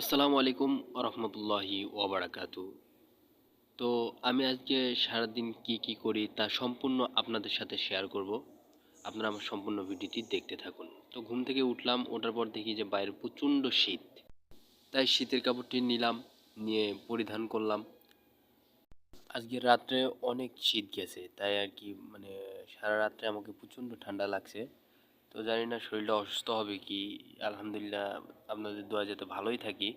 আসসালামু আলাইকুম রহমতুল্লাহি ওয়াবারাকাতু। তো আমি আজকে সারাদিন কি কি করি তা সম্পূর্ণ আপনাদের সাথে শেয়ার করব। আপনারা আমার সম্পূর্ণ ভিডিওটি দেখতে থাকুন। তো ঘুম থেকে উঠলাম, ওঠার পর দেখি যে বাইরে প্রচণ্ড শীত। তাই শীতের কাপড়টি নিলাম, নিয়ে পরিধান করলাম। আজকে রাত্রে অনেক শীত গেছে, তাই আর কি মানে সারা রাত্রে আমাকে প্রচণ্ড ঠান্ডা লাগছে। তো জানি না শরীরটা অসুস্থ হবে কি, আলহামদুলিল্লাহ আপনাদের দোয়া যাতে ভালোই থাকি।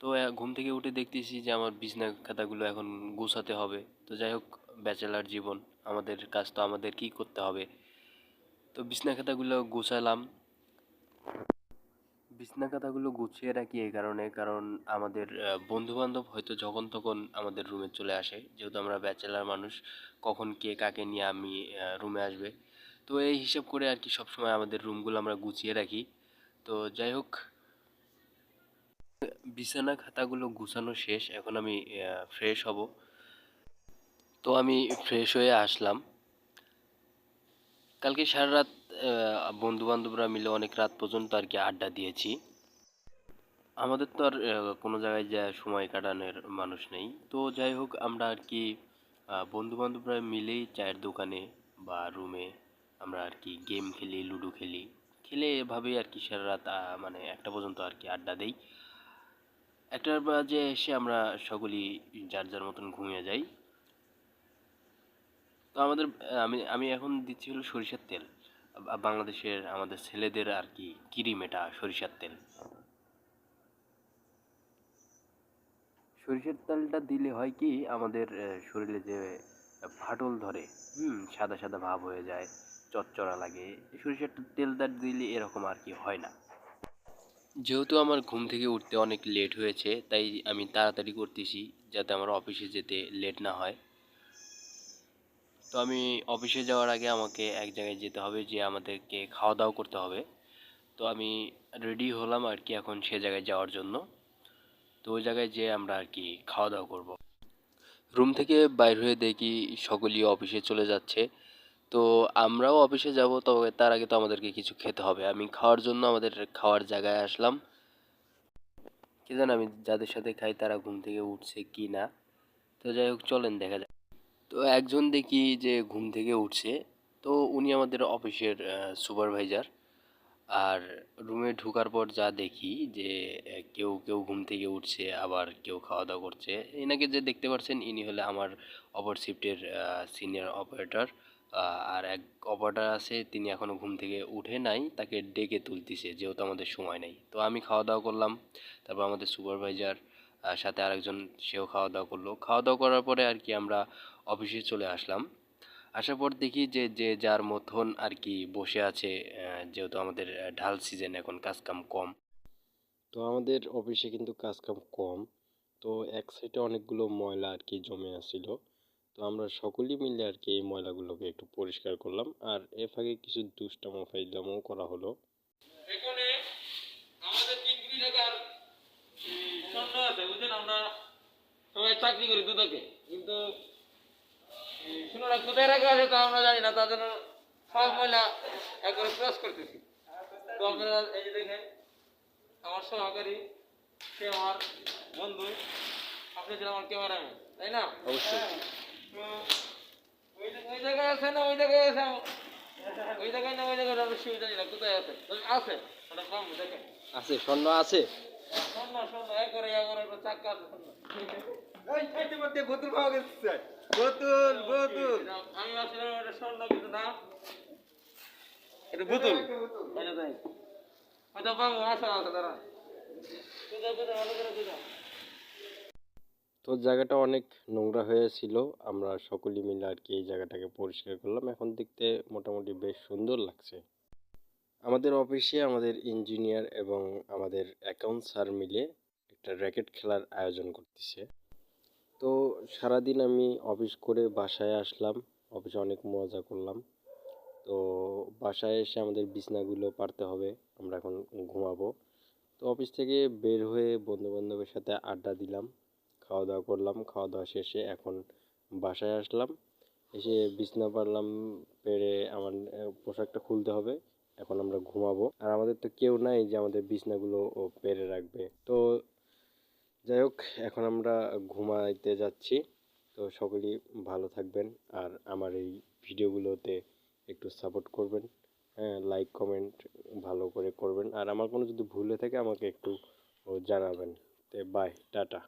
তো ঘুম থেকে উঠে দেখতেছি যে আমার বিছনা খাতাগুলো এখন গোছাতে হবে। তো যাই হোক, ব্যাচেলার জীবন, আমাদের কাজ তো আমাদের কি করতে হবে। তো বিছনা খাতাগুলো গোছালাম। বিছনা খাতাগুলো গুছিয়ে রাখি এই কারণে, কারণ আমাদের বন্ধু বান্ধব হয়তো যখন তখন আমাদের রুমে চলে আসে। যেহেতু আমরা ব্যাচেলার মানুষ, কখন কে কাকে নিয়ে আমি রুমে আসবে। তো এই হিসাব করে আর কি সবসময় আমাদের রুমগুলো আমরা গুছিয়ে রাখি। তো যাই হোক, বিছানা খাতাগুলো গুছানো শেষ, এখন আমি ফ্রেশ হব। তো আমি ফ্রেশ হয়ে আসলাম। কালকে সারা রাত বন্ধু বান্ধবরা মিলে অনেক রাত পর্যন্ত আর কি আড্ডা দিয়েছি। আমাদের তো আর কোনো জায়গায় যা সময় কাটানোর মানুষ নেই। তো যাই হোক, আমরা আর কি বন্ধু বান্ধবরা মিলেই চায়ের দোকানে বা রুমে আমরা আর কি গেম খেলি লুডো খেলি। খেলে এভাবেই আর কি সারা রাত মানে একটা পর্যন্ত আর কি আড্ডা দেই। একটার বাজে এসে আমরা সকলেই যার যার মতন ঘুমিয়ে যাই। তো আমাদের, আমি আমি এখন দিচ্ছি হলো সরিষার তেল। বাংলাদেশের আমাদের ছেলেদের আর কি কিরিম এটা, সরিষার তেল। সরিষার তেলটা দিলে হয় কি, আমাদের শরীরে যে ফাটল ধরে, হুম, সাদা সাদা ভাব হয়ে যায়। চচ্চড়া লাগে, সরিষার তেল তেলটা দিলে এরকম আর কি হয় না। যেহেতু আমার ঘুম থেকে উঠতে অনেক লেট হয়েছে, তাই আমি তাড়াতাড়ি করতেছি যাতে আমার অফিসে যেতে লেট না হয়। তো আমি অফিসে যাওয়ার আগে আমাকে এক জায়গায় যেতে হবে, যে আমাদেরকে খাওয়া দাওয়া করতে হবে। তো আমি রেডি হলাম আর কি এখন সে জায়গায় যাওয়ার জন্য। তো ওই জায়গায় যেয়ে আমরা আর কি খাওয়া দাওয়া করব। রুম থেকে বাইর হয়ে দেখি সকলেই অফিসে চলে যাচ্ছে। তো আমরাও অফিসে যাব, তবে তার আগে তো আমাদেরকে কিছু খেতে হবে। আমি খাওয়ার জন্য আমাদের খাওয়ার জায়গায় আসলাম। কি জানো আমি যাদের সাথে খাই তারা ঘুম থেকে উঠছে কি না তো যাই হোক, চলেন দেখা যাক। তো একজন দেখি যে ঘুম থেকে উঠছে। তো উনি আমাদের অফিসের সুপারভাইজার। আর রুমে ঢোকার পর যা দেখি যে কেউ কেউ ঘুম থেকে উঠছে, আবার কেউ খাওয়া দাওয়া করছে। এনাকে যে দেখতে পাচ্ছেন ইনি হলে আমার অপর শিফটের সিনিয়র অপারেটর আর এক অপারেটর আছে, তিনি এখনও ঘুম থেকে উঠে নাই, তাকে ডেকে তুলতেছে, যেহেতু আমাদের সময় নেই। তো আমি খাওয়া দাওয়া করলাম, তারপর আমাদের সুপারভাইজার সাথে আরেকজন, সেও খাওয়া দাওয়া করল। খাওয়া দাওয়া করার পরে আর কি আমরা অফিসে চলে আসলাম। আসার পর দেখি যে যে যার মতন আর কি বসে আছে যেহেতু আমাদের ঢাল সিজন এখন কাজ কাম। তো আমাদের অফিসে কিন্তু কাজ কাম। তো এক সাইডে অনেকগুলো ময়লা আর কি জমে আছিল। তো আমরা সকলেই মিলে আর কি এই ময়লাগুলোকে একটু পরিষ্কার করলাম। আর এ ফাঁকে কিছু দুষ্টামো ফাইজলামও করা হলো। এখানে আমাদের তিন কোটি টাকার স্বর্ণ আছে বুঝলেন আমরা সবাই চাকরি করি দুদকে। কিন্তু এই, সোনাটা কোথায় রাখা আছে তা আমরা জানি না। তার জন্য সব মহিলা একবারে ক্রস করতেছি। তো আপনারা এই যে দেখেন আমার সহকারী সে আমার বন্ধু। আপনি ছিলেন আমার ক্যামেরাম্যান তাই না? অবশ্যই। তো ওই জায়গায় আছে, স্বর্ণ আছে। আমি এটা স্বর্ণ কিন্তু না এটা বোতল এটা দেখ ওটা পাবো আসা দাঁড়া কোথায় তো জায়গাটা অনেক নোংরা হয়েছিল। আমরা সকলে মিলে আর কি এই জায়গাটাকে পরিষ্কার করলাম। এখন দেখতে মোটামুটি বেশ সুন্দর লাগছে। আমাদের অফিসে আমাদের ইঞ্জিনিয়ার এবং আমাদের অ্যাকাউন্ট স্যার মিলে একটা র্যাকেট খেলার আয়োজন করতেছে। তো সারাদিন আমি অফিস করে বাসায় আসলাম। অফিসে অনেক মজা করলাম। তো বাসায় এসে আমাদের বিছনাগুলো পারতে হবে। আমরা এখন ঘুমাবো। তো অফিস থেকে বের হয়ে বন্ধু বান্ধবের সাথে আড্ডা দিলাম। খাওয়া দাওয়া করলাম খাওয়া দাওয়া শেষে এখন বাসায় আসলাম। এসে বিছনা পারলাম, পেরে আমার পোশাকটা খুলতে হবে, এখন আমরা ঘুমাবো। আর আমাদের তো কেউ নাই যে আমাদের বিছনাগুলো ও পেরে রাখবে। তো যাই হোক, এখন আমরা ঘুমাইতে যাচ্ছি। তো সকলেই ভালো থাকবেন আর আমার এই ভিডিওগুলোতে একটু সাপোর্ট করবেন। হ্যাঁ লাইক, কমেন্ট ভালো করে করবেন। আর আমার কোনো যদি ভুল থাকে, আমাকে একটু জানাবেন। তো বাই, টাটা।